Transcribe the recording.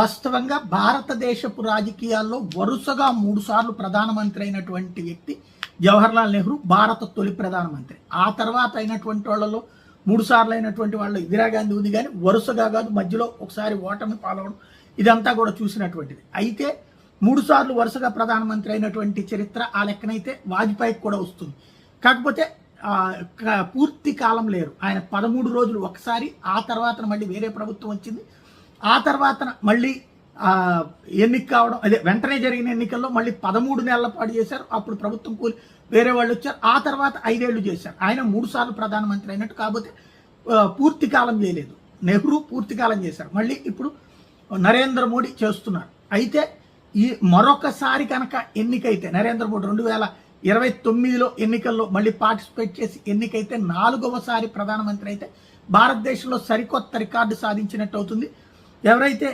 వాస్తవంగా భారతదేశపు రాజకీయాల్లో వరుసగా మూడుసార్లు ప్రధానమంత్రి అయినటువంటి వ్యక్తి జవహర్లాల్ నెహ్రూ భారత తొలి ప్రధానమంత్రి. ఆ తర్వాత అయినటువంటి వాళ్ళలో మూడుసార్లు అయినటువంటి వాళ్ళు ఇందిరాగాంధీ ఉంది కానీ వరుసగా కాదు మధ్యలో ఒకసారి ఓటమి పాలవడం ఇదంతా కూడా చూసినటువంటిది. అయితే మూడుసార్లు వరుసగా ప్రధానమంత్రి అయినటువంటి చరిత్ర ఆ లెక్కనైతే వాజ్పేయికి కూడా వస్తుంది. కాకపోతే పూర్తి కాలం లేరు. ఆయన పదమూడు రోజులు ఒకసారి ఆ తర్వాత మళ్ళీ వేరే ప్రభుత్వం వచ్చింది. ఆ తర్వాత మళ్ళీ ఎన్నిక కావడం అదే వెంటనే జరిగిన ఎన్నికల్లో మళ్ళీ పదమూడు నెలల పాటు చేశారు. అప్పుడు ప్రభుత్వం కూలి వేరే వాళ్ళు వచ్చారు. ఆ తర్వాత ఐదేళ్ళు చేశారు. ఆయన మూడు సార్లు ప్రధానమంత్రి అయినట్టు కాకపోతే పూర్తి కాలం చేయలేదు. నెహ్రూ పూర్తి కాలం చేశారు. మళ్ళీ ఇప్పుడు నరేంద్ర మోడీ చేస్తున్నారు. అయితే ఈ మరొకసారి కనుక ఎన్నికైతే నరేంద్ర మోడీ రెండు వేల ఇరవై తొమ్మిదిలో ఎన్నికల్లో మళ్ళీ పార్టిసిపేట్ చేసి ఎన్నికైతే నాలుగవసారి ప్రధానమంత్రి అయితే భారతదేశంలో సరికొత్త రికార్డు సాధించినట్టు అవుతుంది. ఎవరైతే